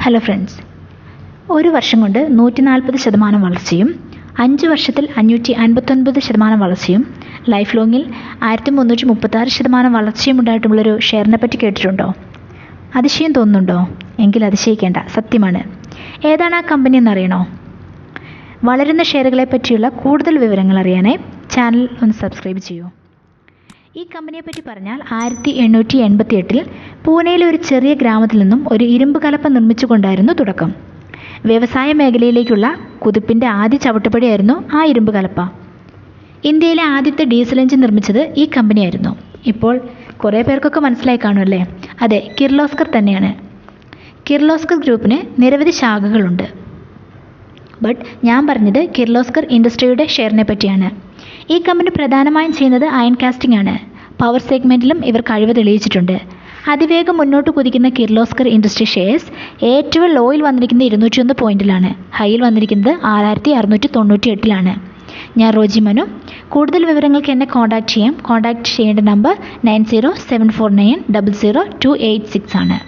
Hello friends ഒരു വർഷം കൊണ്ട് നൂറ്റി നാൽപ്പത് ശതമാനം വളർച്ചയും അഞ്ച് വർഷത്തിൽ അഞ്ഞൂറ്റി അൻപത്തൊൻപത് ശതമാനം വളർച്ചയും ലൈഫ് ലോങ്ങിൽ ആയിരത്തി മുന്നൂറ്റി മുപ്പത്താറ് ശതമാനം വളർച്ചയും ഉണ്ടായിട്ടുള്ളൊരു ഷെയറിനെ പറ്റി കേട്ടിട്ടുണ്ടോ? അതിശയം തോന്നുന്നുണ്ടോ? എങ്കിൽ അതിശയിക്കേണ്ട സത്യമാണ്. ഏതാണ് ആ കമ്പനി എന്നറിയണോ? വളരുന്ന ഷെയറുകളെ പറ്റിയുള്ള കൂടുതൽ വിവരങ്ങൾ അറിയാനായി ചാനൽ ഒന്ന് സബ്സ്ക്രൈബ് ചെയ്യൂ. ഈ കമ്പനിയെ പറ്റി പറഞ്ഞാൽ ആയിരത്തി എണ്ണൂറ്റി എൺപത്തി എട്ടിൽ പൂനെയിലെ ഒരു ചെറിയ ഗ്രാമത്തിൽ നിന്നും ഒരു ഇരുമ്പ് കലപ്പ നിർമ്മിച്ചുകൊണ്ടായിരുന്നു തുടക്കം. വ്യവസായ മേഖലയിലേക്കുള്ള കുതിപ്പിന്റെ ആദ്യ ചവിട്ടുപടിയായിരുന്നു ആ ഇരുമ്പ് കലപ്പ. ഇന്ത്യയിലെ ആദ്യത്തെ ഡീസൽ എഞ്ചിൻ നിർമ്മിച്ചത് ഈ കമ്പനിയായിരുന്നു. ഇപ്പോൾ കുറേ പേർക്കൊക്കെ മനസ്സിലായി കാണുമല്ലേ? അതെ കിർലോസ്കർ തന്നെയാണ്. കിർലോസ്കർ ഗ്രൂപ്പിന് നിരവധി ശാഖകളുണ്ട്. ബട്ട് ഞാൻ പറഞ്ഞത് കിർലോസ്കർ ഇൻഡസ്ട്രിയുടെ ഷെയറിനെ പറ്റിയാണ്. ഈ കമ്പനി പ്രധാനമായും ചെയ്യുന്നത് അയൺ കാസ്റ്റിംഗ് ആണ്. പവർ സെഗ്മെന്റിലും ഇവർ കഴിവ് തെളിയിച്ചിട്ടുണ്ട്. അതിവേഗം മുന്നോട്ട് കുതിക്കുന്ന കിർലോസ്കർ ഇൻഡസ്ട്രി ഷെയർസ് ഏറ്റവും ലോയിൽ വന്നിരിക്കുന്നത് ഇരുന്നൂറ്റിയൊന്ന് പോയിന്റിലാണ് ഹൈയിൽ വന്നിരിക്കുന്നത് ആറായിരത്തി അറുന്നൂറ്റി തൊണ്ണൂറ്റി എട്ടിലാണ് ഞാൻ റോജി മനു. കൂടുതൽ വിവരങ്ങൾക്ക് എന്നെ കോൺടാക്ട് ചെയ്യാം. കോൺടാക്ട് ചെയ്യേണ്ട number nine zero seven four nine double zero two eight six ആണ്.